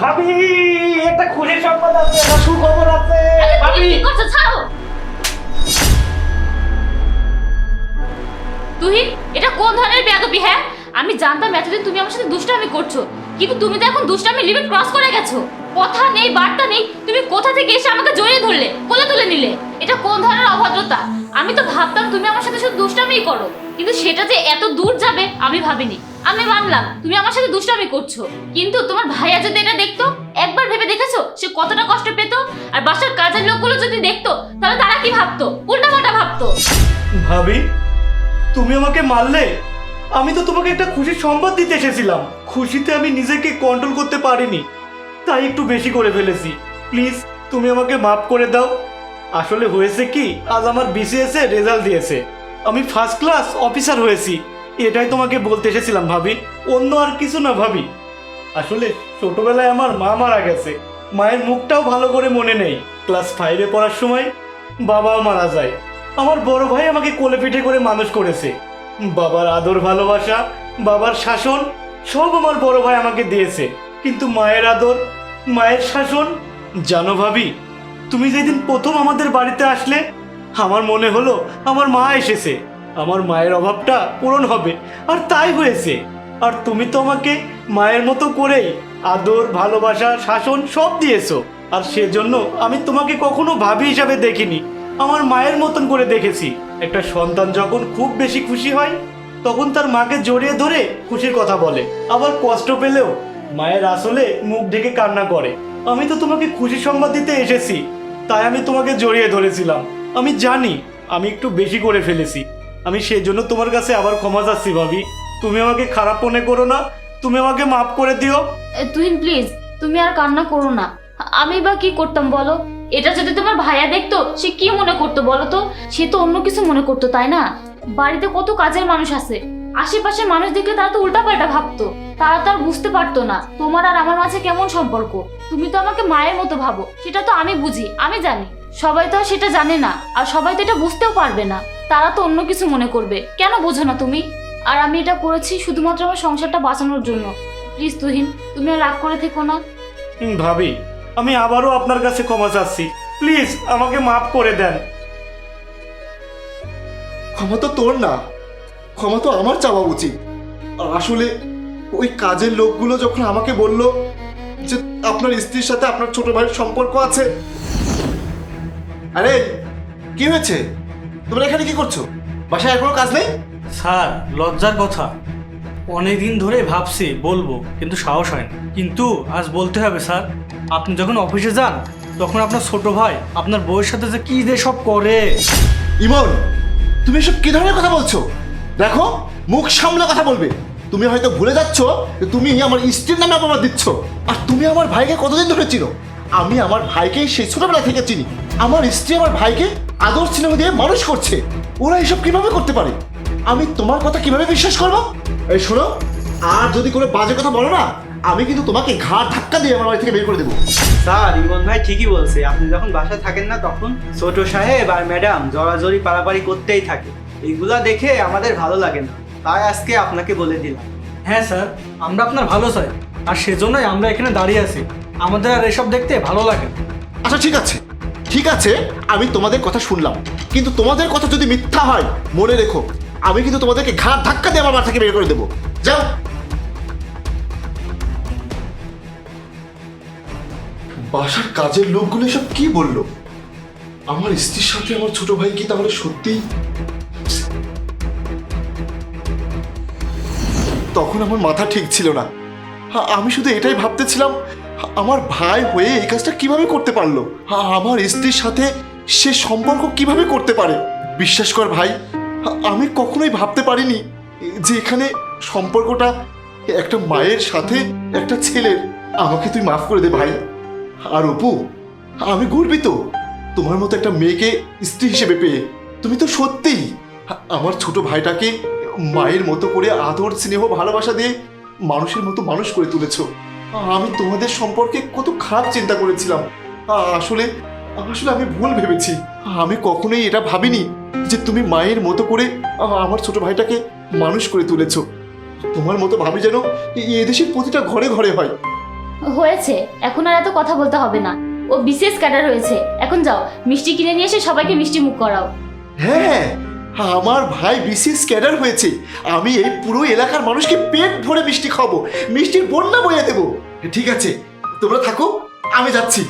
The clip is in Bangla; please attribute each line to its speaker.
Speaker 1: ভাবি একটা খুশির সংবাদ আছে একটা সুখবর আছে। ভাবি।
Speaker 2: কি করছ? ছাড়ো। তুহিন এটা কোন ধরনের বেয়াদবি হ্যাঁ? আমি জানতাম এতদিন তুমি আমার সাথে দুষ্টামি করছ কিন্তু তুমি তো এখন দুষ্টামি লিমিট ক্রস করে গেছো। কথা নেই বার্তা নেই তুমি কোথা থেকে এসে আমাকে জড়িয়ে ধরলে কোলে তুলে নিলে? এটা কোন ধরনের অভদ্রতা? আমি তো ভাবতাম তুমি আমার সাথে শুধু দুষ্টামিই করো। কিন্তু সেটা যে এত দূর যাবে, আমি ভাবিনি। আমি মানলাম তুমি আমার সাথে দুষ্টামি করছ। কিন্তু তোমার ভাইয়া যদি এটা দেখতো? একবার ভেবে দেখেছ? সে কতটা কষ্ট পেত? আর বাসার কাজের লোকগুলো যদি দেখতো, তাহলে তারা কি ভাবতো? উল্টাপাল্টা ভাবতো।
Speaker 1: ভাবি, তুমি আমাকে মারলে? আমি তো তোমাকে একটা খুশির সংবাদ দিতে এসেছিলাম। খুশিতে আমি নিজেকে কন্ট্রোল করতে পারিনি। তাই একটু বেশি করে ফেলেছি। প্লিজ তুমি আমাকে মাফ করে দাও। আসলে হয়েছে কি, আজ আমার বিসিএস এ রেজাল্ট দিয়েছে। আমি ফার্স্ট ক্লাস অফিসার হয়েছি। এটাই তোমাকে বলতে এসেছিলাম ভাবি। অন্য আর কিছু না ভাবি। আসলে ছোটবেলায় আমার মা মারা গেছে। মায়ের মুখটাও ভালো করে মনে নেই। ক্লাস ফাইভে পড়ার সময় বাবাও মারা যায়। আমার বড় ভাই আমাকে কোলে পিঠে করে মানুষ করেছে। বাবার আদর ভালোবাসা, বাবার শাসন, সব আমার বড় ভাই আমাকে দিয়েছে। কিন্তু মায়ের আদর, মায়ের শাসন, জানো ভাবি, তুমি যেদিন প্রথম আমাদের বাড়িতে আসলে আমার মনে হলো আমার মা এসেছে। আমার মায়ের অভাবটা পূরণ হবে, আর তাই হয়েছে। আর তুমি তো আমাকে মায়ের মতো করেই আদর, ভালোবাসা, শাসন সব দিয়েছ। আর সেজন্য আমি তোমাকে কখনো ভাবি হিসাবে দেখিনি। আমার মায়ের মতন করে দেখেছি। একটা সন্তান যখন খুব বেশি খুশি হয়, তখন তার মাকে জড়িয়ে ধরে খুশির কথা বলে। আবার কষ্ট পেলেও মায়ের আসলে মুখ ঢেকে কান্না করে। আমি তো তোমাকে খুশি সংবাদ দিতে এসেছি, তাই আমি তোমাকে জড়িয়ে ধরেছিলাম। আমি জানি, আমি একটু বেশি করে ফেলেছি। আমি সেই জন্য তোমার কাছে আবার ক্ষমা চাচ্ছি, ভাবি। তুমি আমাকে খারাপ মনে করো না, তুমি আমাকে মাফ করে দিও।
Speaker 2: তুহিন প্লিজ তুমি আর কান্না করো না। আমি বা কি করতাম, বলো? এটা যদি তোমার ভাইয়া দেখতো, সে কি মনে করতো, বলো তো? সে তো অন্য কিছু মনে করতো, তাই না? বাড়িতে কত কাজের মানুষ আছে। আশেপাশের মানুষ দেখলে তারা তো উল্টাপাল্টা ভাবতো। তারা তো আর বুঝতে পারতো না, তোমার আর আমার মাঝে কেমন সম্পর্ক। তুমি তো আমাকে মায়ের মতো ভাবো, সেটা তো আমি বুঝি, আমি জানি। সবাই তো আর সেটা জানে না আর সবাই তো এটা বুঝতেও পারবে না। তারা তো অন্য কিছু মনে করবে। কেন বোঝো না তুমি? আর আমি এটা করেছি শুধুমাত্র আমার সংসারটা বাঁচানোর জন্য। প্লিজ তুহিন তুমি আর রাগ করে থেকো না।
Speaker 1: হুম, ভাবি আমি আবারও আপনার কাছে ক্ষমা চাচ্ছি। প্লিজ আমাকে মাফ করে দেন।
Speaker 3: ক্ষমা তো তোর না। ক্ষমা তো আমার চাওয়া উচিত। আর আসলে ওই কাজের লোকগুলো যখন আমাকে বলল যে আপনার স্ত্রীর সাথে আপনার ছোট ভাইয়ের সম্পর্ক আছে আরে কি হয়েছে? তোমরা এখানে কি করছ? বাসায় আর কোনো কাজ নেই?
Speaker 4: স্যার লজ্জার কথা। অনেক দিন ধরে ভাবছি বলব কিন্তু সাহস হয় না কিন্তু আজ বলতে হবে স্যার আপনি যখন অফিসে যান তখন আপনার ছোট ভাই আপনার বউয়ের সাথে যে কি যে সব করে।
Speaker 3: ইমন তুমি এসব কি ধরনের কথা বলছো? দেখো মুখ সামলে কথা বলবে। তুমি হয়তো ভুলে যাচ্ছ যে তুমি আমার স্ত্রীর নামে অপবাদ দিচ্ছ। আর তুমি আমার ভাইকে কতদিন ধরে চিনো? আমি আমার ভাইকে সেই ছোটবেলা থেকে চিনি। আমার স্ত্রী আমার ভাইকে আদর স্নেহ দিয়ে মানুষ করছে। ওরা এসব কীভাবে করতে পারে? আমি তোমার কথা কীভাবে বিশ্বাস করব? এই শোনো আর যদি কোনো বাজে কথা বলো না আমি কিন্তু তোমাকে ঘাড় ধাক্কা দিয়ে আমার বাড়ি থেকে বের করে দেবো।
Speaker 5: স্যার ইমন ভাই ঠিকই বলছে। আপনি যখন বাসায় থাকেন না তখন ছোট সাহেব আর ম্যাডাম জড়াজড়ি পারাপারি করতেই থাকে। এইগুলা দেখে আমাদের ভালো লাগে না। তাই আজকে আপনাকে বলে দিলাম।
Speaker 4: হ্যাঁ স্যার আমরা আপনার ভালো চাই। আর সেজন্যই আমরা এখানে দাঁড়িয়ে আছি। আমাদের আর এসব দেখতে ভালো লাগে।
Speaker 3: আচ্ছা ঠিক আছে। ঠিক আছে, আমি তোমাদের কথা শুনলাম। কিন্তু তোমাদের কথা যদি মিথ্যা হয়, মনে রেখো, আমি কিন্তু তোমাদেরকে ঘাট ধাক্কা দিয়ে আমার বাড়ি থেকে বের করে দেবো। যাও। বাসার কাজের লোকগুলো সব কি বলল? আমার স্ত্রীর সাথে আমার ছোট ভাই কি তাহলে সত্যি তখন আমার মাথা ঠিক ছিল না। আমি শুধু এটাই ভাবতেছিলাম আমার ভাই হয়ে এই কাজটা কীভাবে করতে পারল? আমার স্ত্রীর সাথে সে সম্পর্ক কীভাবে করতে পারে? বিশ্বাস কর ভাই আমি কখনোই ভাবতে পারিনি যে এখানে সম্পর্কটা একটা মায়ের সাথে একটা ছেলের। আমাকে তুই মাফ করে দে ভাই। আর অপু, আমি গর্বিত তোমার মতো একটা মেয়েকে স্ত্রী হিসেবে পেয়ে। তুমি তো সত্যিই আমার ছোট ভাইটাকে মায়ের মতো করে আদর, স্নেহ, ভালোবাসা দিয়ে মানুষের মতো মানুষ করে তুলেছো। আমি তোমাদের সম্পর্কে কত খারাপ চিন্তা করেছিলাম। আসলে আসলে আমি ভুল ভেবেছি। আমি কখনোই এটা ভাবিনি যে তুমি মায়ের মতো করে আমার ছোট ভাইটাকে মানুষ করে তুলেছ। তোমার মতো ভাবি যেন এদেশের প্রতিটা ঘরে ঘরে হয়।
Speaker 2: হয়েছে এখন আর এত কথা বলতে হবে না। ও বিশেষ ক্যাডার হয়েছে। এখন যাও মিষ্টি কিনে নিয়ে এসে সবাইকে মিষ্টি মুখ করাও।
Speaker 3: হ্যাঁ আমার ভাই বিসিএস ক্যাডার হয়েছে। আমি এই পুরো এলাকার মানুষকে পেট ভরে মিষ্টি খাব মিষ্টির বন্যা বইয়ে দেবো। ঠিক আছে, তোমরা থাকো, আমি যাচ্ছি।